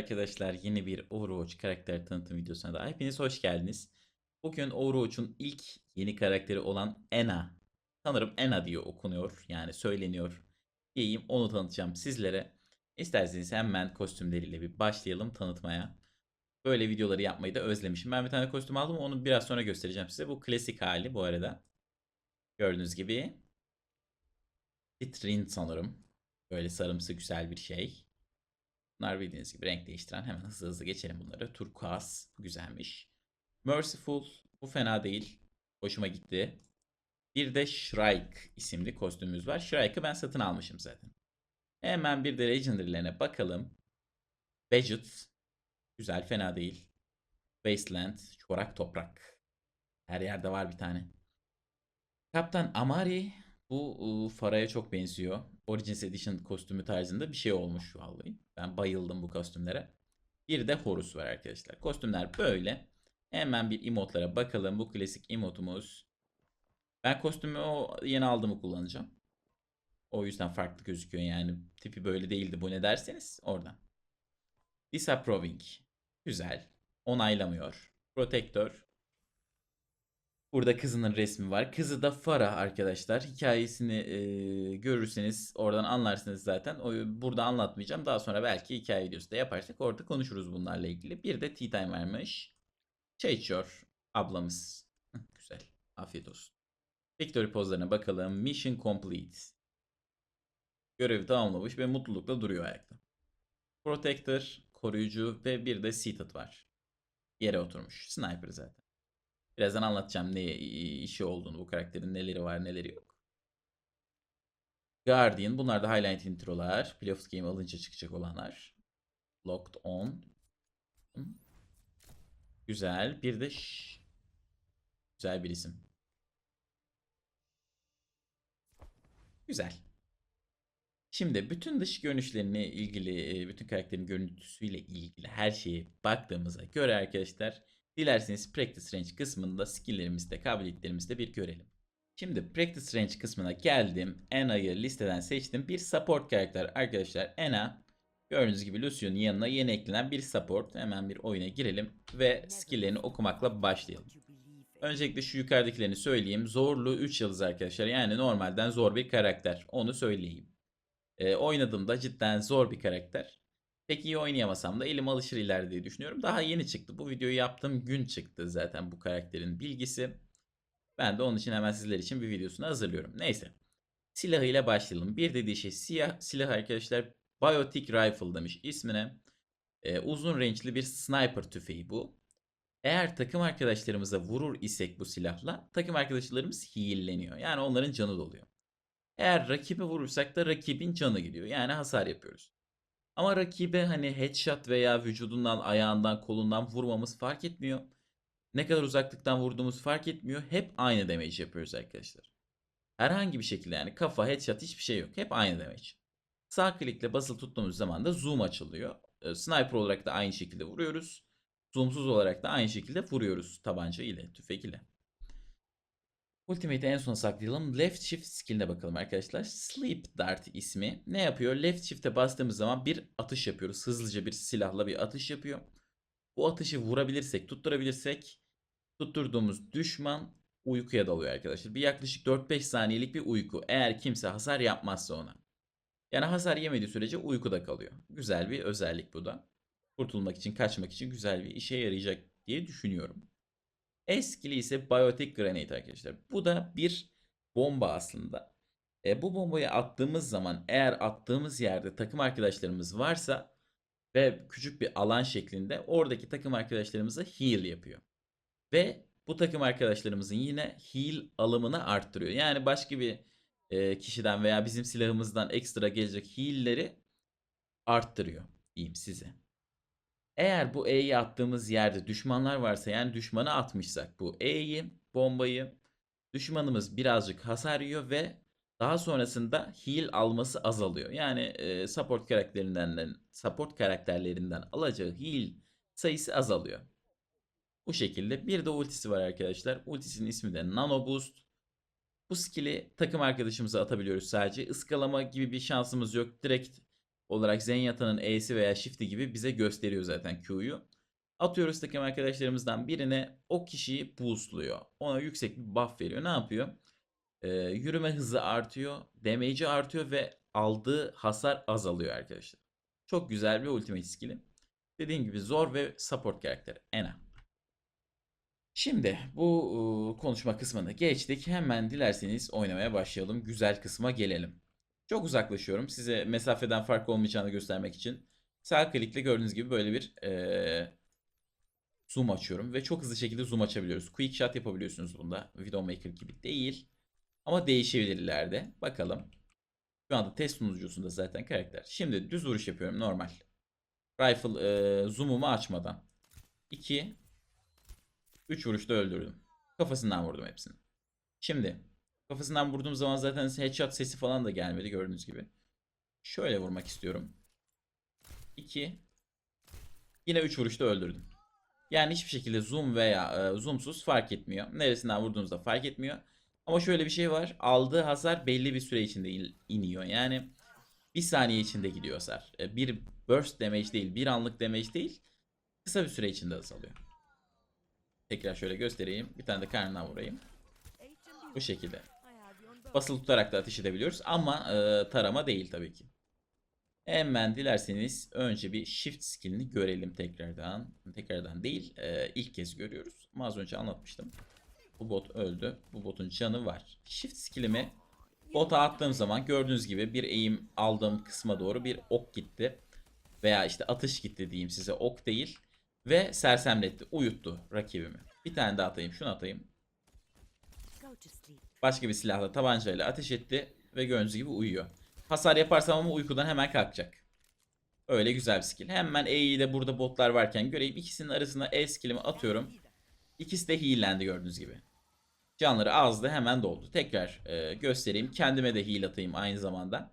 arkadaşlar yeni bir Overwatch karakter tanıtım videosuna da hepiniz hoş geldiniz. Bugün Overwatch'un ilk yeni karakteri olan Ena. Sanırım Ena diye okunuyor yani söyleniyor. Diyeyim onu tanıtacağım sizlere. İsterseniz hemen kostümleriyle bir başlayalım tanıtmaya. Böyle videoları yapmayı da özlemişim. Ben bir tane kostüm aldım onu biraz sonra göstereceğim size. Bu klasik hali bu arada. Gördüğünüz gibi. Titrin sanırım. Böyle sarımsı güzel bir şey. Bunlar bildiğiniz gibi renk değiştiren. Hemen hızlı hızlı geçelim bunları. Turkuaz güzelmiş. Merciful bu fena değil. Hoşuma gitti. Bir de Shrike isimli kostümümüz var. Shrike'ı ben satın almışım zaten. Hemen bir de Legendary'lerine bakalım. Badget. Güzel fena değil. Wasteland. Çorak toprak. Her yerde var bir tane. Kaptan Amari. Bu ıı, Farah'a çok benziyor. Origins Edition kostümü tarzında bir şey olmuş vallahi. Ben bayıldım bu kostümlere. Bir de Horus var arkadaşlar. Kostümler böyle. Hemen bir emotlara bakalım. Bu klasik emotumuz. Ben kostümü o yeni aldığımı kullanacağım. O yüzden farklı gözüküyor yani. Tipi böyle değildi bu ne derseniz oradan. Disapproving. Güzel. Onaylamıyor. Protector. Burada kızının resmi var. Kızı da Farah arkadaşlar. Hikayesini e, görürseniz oradan anlarsınız zaten. O, burada anlatmayacağım. Daha sonra belki hikaye videosu da yaparsak orada konuşuruz bunlarla ilgili. Bir de tea time vermiş. Çay içiyor ablamız. Güzel. Afiyet olsun. Victory pozlarına bakalım. Mission complete. Görevi tamamlamış ve mutlulukla duruyor ayakta. Protector, koruyucu ve bir de seated var. Yere oturmuş. Sniper zaten. Birazdan anlatacağım ne işi olduğunu, bu karakterin neleri var neleri yok. Guardian. Bunlar da Highlight introlar. Playoffs Game alınca çıkacak olanlar. Locked on. Güzel. Bir de ş- güzel bir isim. Güzel. Şimdi bütün dış görünüşlerine ilgili, e, bütün karakterin görüntüsüyle ilgili her şeye baktığımıza göre arkadaşlar dilerseniz Practice Range kısmında skill'lerimizi de bir görelim. Şimdi Practice Range kısmına geldim. Ena'yı listeden seçtim. Bir support karakter arkadaşlar. Ena gördüğünüz gibi Lucio'nun yanına yeni eklenen bir support. Hemen bir oyuna girelim ve skill'lerini okumakla başlayalım. Öncelikle şu yukarıdakilerini söyleyeyim. Zorlu 3 yıldız arkadaşlar. Yani normalden zor bir karakter. Onu söyleyeyim. Ee, oynadığımda cidden zor bir karakter. Pek iyi oynayamasam da elim alışır ileride diye düşünüyorum. Daha yeni çıktı. Bu videoyu yaptığım gün çıktı zaten bu karakterin bilgisi. Ben de onun için hemen sizler için bir videosunu hazırlıyorum. Neyse. Silahıyla başlayalım. Bir dediği şey siyah silah arkadaşlar. Biotic Rifle demiş ismine. Ee, uzun range'li bir sniper tüfeği bu. Eğer takım arkadaşlarımıza vurur isek bu silahla takım arkadaşlarımız heal'leniyor. Yani onların canı doluyor. Eğer rakibe vurursak da rakibin canı gidiyor. Yani hasar yapıyoruz. Ama rakibe hani headshot veya vücudundan, ayağından, kolundan vurmamız fark etmiyor. Ne kadar uzaklıktan vurduğumuz fark etmiyor. Hep aynı damage yapıyoruz arkadaşlar. Herhangi bir şekilde yani kafa, headshot hiçbir şey yok. Hep aynı damage. Sağ klikle basılı tuttuğumuz zaman da zoom açılıyor. Ee, Sniper olarak da aynı şekilde vuruyoruz. Zoomsuz olarak da aynı şekilde vuruyoruz tabanca ile, tüfek ile. Ultimate'i en son saklayalım. Left shift skill'ine bakalım arkadaşlar. Sleep Dart ismi. Ne yapıyor? Left shift'e bastığımız zaman bir atış yapıyoruz. Hızlıca bir silahla bir atış yapıyor. Bu atışı vurabilirsek, tutturabilirsek tutturduğumuz düşman uykuya dalıyor arkadaşlar. Bir yaklaşık 4-5 saniyelik bir uyku. Eğer kimse hasar yapmazsa ona. Yani hasar yemediği sürece uykuda kalıyor. Güzel bir özellik bu da. Kurtulmak için, kaçmak için güzel bir işe yarayacak diye düşünüyorum. Eskili ise Biotic Grenade arkadaşlar. Bu da bir bomba aslında. E, bu bombayı attığımız zaman eğer attığımız yerde takım arkadaşlarımız varsa ve küçük bir alan şeklinde oradaki takım arkadaşlarımıza heal yapıyor. Ve bu takım arkadaşlarımızın yine heal alımını arttırıyor. Yani başka bir e, kişiden veya bizim silahımızdan ekstra gelecek heal'leri arttırıyor diyeyim size. Eğer bu E'yi attığımız yerde düşmanlar varsa yani düşmana atmışsak bu E'yi, bombayı düşmanımız birazcık hasar yiyor ve daha sonrasında heal alması azalıyor. Yani e, support karakterlerinden support karakterlerinden alacağı heal sayısı azalıyor. Bu şekilde bir de ultisi var arkadaşlar. Ultisinin ismi de Nano Boost. Bu skill'i takım arkadaşımıza atabiliyoruz sadece. Iskalama gibi bir şansımız yok. Direkt olarak Zenyatta'nın E'si veya Shift'i gibi bize gösteriyor zaten Q'yu. Atıyoruz takım arkadaşlarımızdan birine o kişiyi boostluyor. Ona yüksek bir buff veriyor. Ne yapıyor? Ee, yürüme hızı artıyor, damage'i artıyor ve aldığı hasar azalıyor arkadaşlar. Çok güzel bir ultimate skill'i. Dediğim gibi zor ve support karakteri. Ena. Şimdi bu konuşma kısmını geçtik. Hemen dilerseniz oynamaya başlayalım. Güzel kısma gelelim. Çok uzaklaşıyorum. Size mesafeden fark olmayacağını göstermek için. Sağ klikle gördüğünüz gibi böyle bir eee, zoom açıyorum. Ve çok hızlı şekilde zoom açabiliyoruz. Quick shot yapabiliyorsunuz bunda. Videomaker gibi değil. Ama değişebilir ileride. Bakalım. Şu anda test sunucusunda zaten karakter. Şimdi düz vuruş yapıyorum normal. Rifle eee zoom'umu açmadan. 2 3 vuruşta öldürdüm. Kafasından vurdum hepsini. Şimdi kafasından vurduğum zaman zaten headshot sesi falan da gelmedi gördüğünüz gibi. Şöyle vurmak istiyorum. 2 Yine 3 vuruşta öldürdüm. Yani hiçbir şekilde zoom veya e, zoomsuz fark etmiyor. Neresinden vurduğunuzda fark etmiyor. Ama şöyle bir şey var. Aldığı hasar belli bir süre içinde in- iniyor. Yani bir saniye içinde gidiyor hasar. E, bir burst damage değil, bir anlık damage değil. Kısa bir süre içinde azalıyor. Tekrar şöyle göstereyim. Bir tane de karnına vurayım. Bu şekilde. Basılı tutarak da ateş edebiliyoruz ama e, tarama değil tabii ki. Hemen dilerseniz önce bir shift skillini görelim tekrardan. Tekrardan değil, e, ilk kez görüyoruz. Ama az önce anlatmıştım. Bu bot öldü. Bu botun canı var. Shift skillimi bota attığım zaman gördüğünüz gibi bir eğim aldığım kısma doğru bir ok gitti. Veya işte atış gitti diyeyim size ok değil. Ve sersemletti, uyuttu rakibimi. Bir tane daha atayım, şunu atayım. Başka bir silahla tabancayla ateş etti ve gördüğünüz gibi uyuyor. Hasar yaparsam ama uykudan hemen kalkacak. Öyle güzel bir skill. Hemen E'yi de burada botlar varken göreyim. İkisinin arasına E skillimi atıyorum. İkisi de heal'lendi gördüğünüz gibi. Canları azdı hemen doldu. Tekrar e, göstereyim. Kendime de heal atayım aynı zamanda.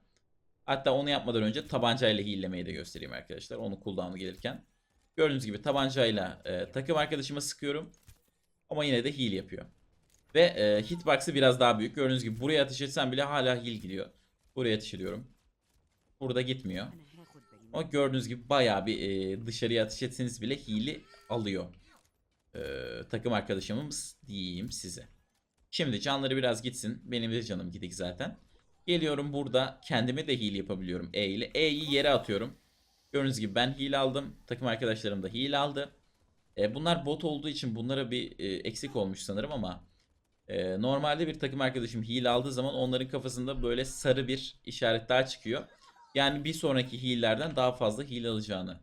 Hatta onu yapmadan önce tabancayla heal'lemeyi de göstereyim arkadaşlar. Onu cooldown'u gelirken. Gördüğünüz gibi tabancayla e, takım arkadaşıma sıkıyorum. Ama yine de heal yapıyor. Ve e, hitbox'ı biraz daha büyük. Gördüğünüz gibi buraya ateş etsem bile hala heal gidiyor. Buraya ateş ediyorum. Burada gitmiyor. Ama gördüğünüz gibi bayağı bir e, dışarıya ateş etseniz bile heal'i alıyor. E, takım arkadaşımız diyeyim size. Şimdi canları biraz gitsin. Benim de canım gidik zaten. Geliyorum burada kendime de heal yapabiliyorum E ile. E'yi yere atıyorum. Gördüğünüz gibi ben heal aldım. Takım arkadaşlarım da heal aldı. E, bunlar bot olduğu için bunlara bir e, eksik olmuş sanırım ama e, normalde bir takım arkadaşım heal aldığı zaman onların kafasında böyle sarı bir işaret daha çıkıyor. Yani bir sonraki heal'lerden daha fazla heal alacağını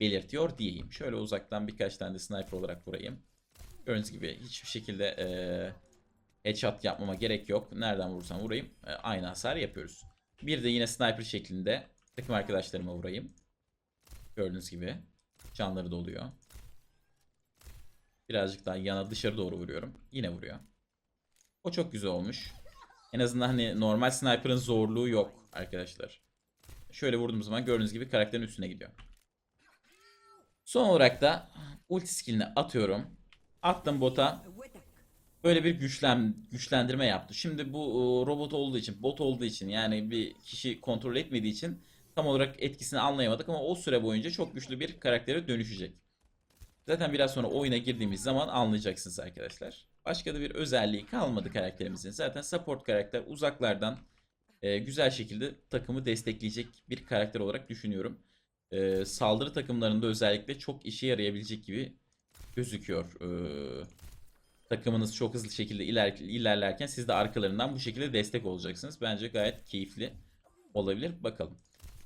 belirtiyor diyeyim. Şöyle uzaktan birkaç tane de sniper olarak vurayım. Gördüğünüz gibi hiçbir şekilde e, headshot yapmama gerek yok. Nereden vurursam vurayım e, aynı hasar yapıyoruz. Bir de yine sniper şeklinde takım arkadaşlarıma vurayım. Gördüğünüz gibi canları doluyor. Birazcık daha yana dışarı doğru vuruyorum. Yine vuruyor. O çok güzel olmuş. En azından hani normal sniper'ın zorluğu yok arkadaşlar. Şöyle vurduğum zaman gördüğünüz gibi karakterin üstüne gidiyor. Son olarak da ulti skillini atıyorum. Attım bota. Böyle bir güçlen, güçlendirme yaptı. Şimdi bu e, robot olduğu için, bot olduğu için yani bir kişi kontrol etmediği için tam olarak etkisini anlayamadık ama o süre boyunca çok güçlü bir karaktere dönüşecek. Zaten biraz sonra oyuna girdiğimiz zaman anlayacaksınız arkadaşlar. Başka da bir özelliği kalmadı karakterimizin. Zaten support karakter uzaklardan e, güzel şekilde takımı destekleyecek bir karakter olarak düşünüyorum. E, saldırı takımlarında özellikle çok işe yarayabilecek gibi gözüküyor. E, takımınız çok hızlı şekilde iler, ilerlerken siz de arkalarından bu şekilde destek olacaksınız. Bence gayet keyifli olabilir. Bakalım.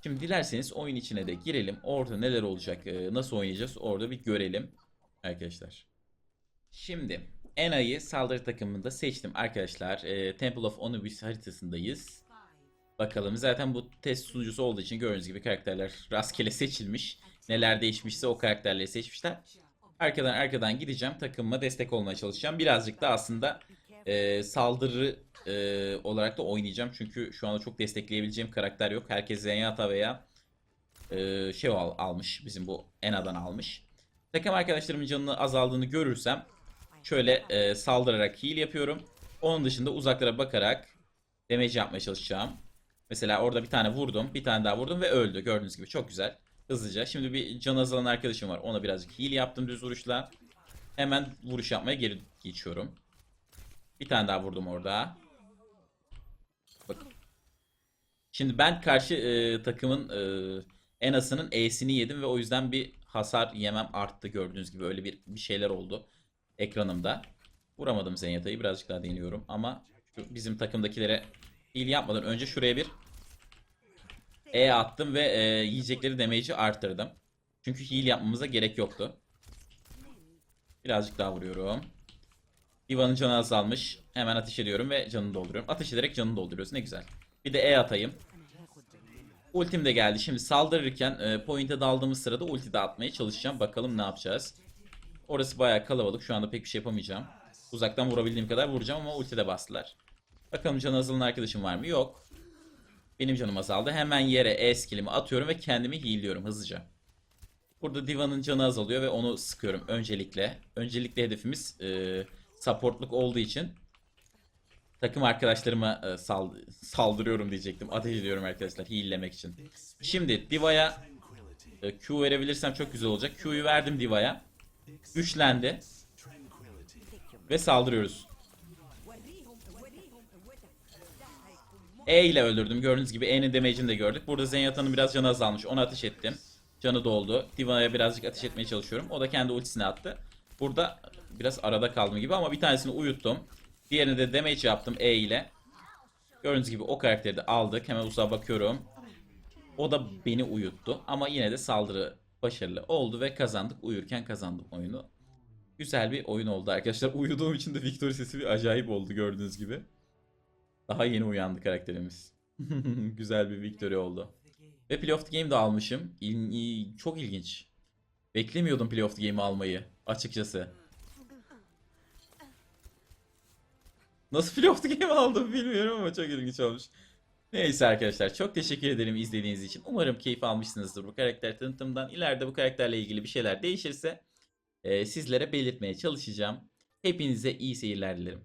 Şimdi dilerseniz oyun içine de girelim. Orada neler olacak, e, nasıl oynayacağız orada bir görelim arkadaşlar. Şimdi Ena'yı saldırı takımında seçtim arkadaşlar. E, Temple of Anubis haritasındayız. Bakalım zaten bu test sunucusu olduğu için gördüğünüz gibi karakterler rastgele seçilmiş. Neler değişmişse o karakterleri seçmişler. Arkadan arkadan gideceğim takımıma destek olmaya çalışacağım. Birazcık da aslında e, saldırı e, olarak da oynayacağım. Çünkü şu anda çok destekleyebileceğim karakter yok. Herkes Zenyatta veya e, şey al, almış. Bizim bu Ena'dan almış. Takım arkadaşlarımın canını azaldığını görürsem şöyle e, saldırarak heal yapıyorum. Onun dışında uzaklara bakarak damage yapmaya çalışacağım. Mesela orada bir tane vurdum. Bir tane daha vurdum ve öldü. Gördüğünüz gibi çok güzel. Hızlıca. Şimdi bir can azalan arkadaşım var. Ona birazcık heal yaptım düz vuruşla. Hemen vuruş yapmaya geri geçiyorum. Bir tane daha vurdum orada. Bakın. Şimdi ben karşı e, takımın e, Enas'ının E'sini yedim ve o yüzden bir hasar yemem arttı gördüğünüz gibi öyle bir bir şeyler oldu ekranımda. Vuramadım Zenyatta'yı birazcık daha deniyorum ama şu bizim takımdakilere heal yapmadan önce şuraya bir E attım ve e, yiyecekleri damage'i arttırdım. Çünkü heal yapmamıza gerek yoktu. Birazcık daha vuruyorum. Ivan'ın canı azalmış. Hemen ateş ediyorum ve canını dolduruyorum. Ateş ederek canını dolduruyoruz. Ne güzel. Bir de E atayım. Ultim de geldi. Şimdi saldırırken e, point'e daldığımız sırada ulti de atmaya çalışacağım. Bakalım ne yapacağız. Orası bayağı kalabalık. Şu anda pek bir şey yapamayacağım. Uzaktan vurabildiğim kadar vuracağım ama ulti bastılar. Bakalım can azalan arkadaşım var mı? Yok. Benim canım azaldı. Hemen yere E skillimi atıyorum ve kendimi heal'liyorum hızlıca. Burada Diva'nın canı azalıyor ve onu sıkıyorum öncelikle. Öncelikle hedefimiz e, supportluk olduğu için takım arkadaşlarıma e, sal- saldırıyorum diyecektim. Ateş ediyorum arkadaşlar heal'lemek için. Şimdi Diva'ya e, Q verebilirsem çok güzel olacak. Q'yu verdim Diva'ya. Güçlendi. Ve saldırıyoruz. E ile öldürdüm. Gördüğünüz gibi E'nin damage'ini de gördük. Burada Zenyatta'nın biraz canı azalmış. Ona ateş ettim. Canı doldu. Diva'ya birazcık ateş etmeye çalışıyorum. O da kendi ultisini attı. Burada biraz arada kaldım gibi ama bir tanesini uyuttum. Diğerine de damage yaptım E ile. Gördüğünüz gibi o karakteri de aldık. Hemen uzağa bakıyorum. O da beni uyuttu. Ama yine de saldırı başarılı oldu ve kazandık. Uyurken kazandım oyunu. Güzel bir oyun oldu arkadaşlar. Uyuduğum için de Victory sesi bir acayip oldu gördüğünüz gibi. Daha yeni uyandı karakterimiz. Güzel bir victory oldu. Ve Play of the Game de almışım. İl- çok ilginç. Beklemiyordum Play of the Game'i almayı açıkçası. Nasıl Play of the Game aldım bilmiyorum ama çok ilginç olmuş. Neyse arkadaşlar çok teşekkür ederim izlediğiniz için. Umarım keyif almışsınızdır bu karakter tanıtımdan. İleride bu karakterle ilgili bir şeyler değişirse e, sizlere belirtmeye çalışacağım. Hepinize iyi seyirler dilerim.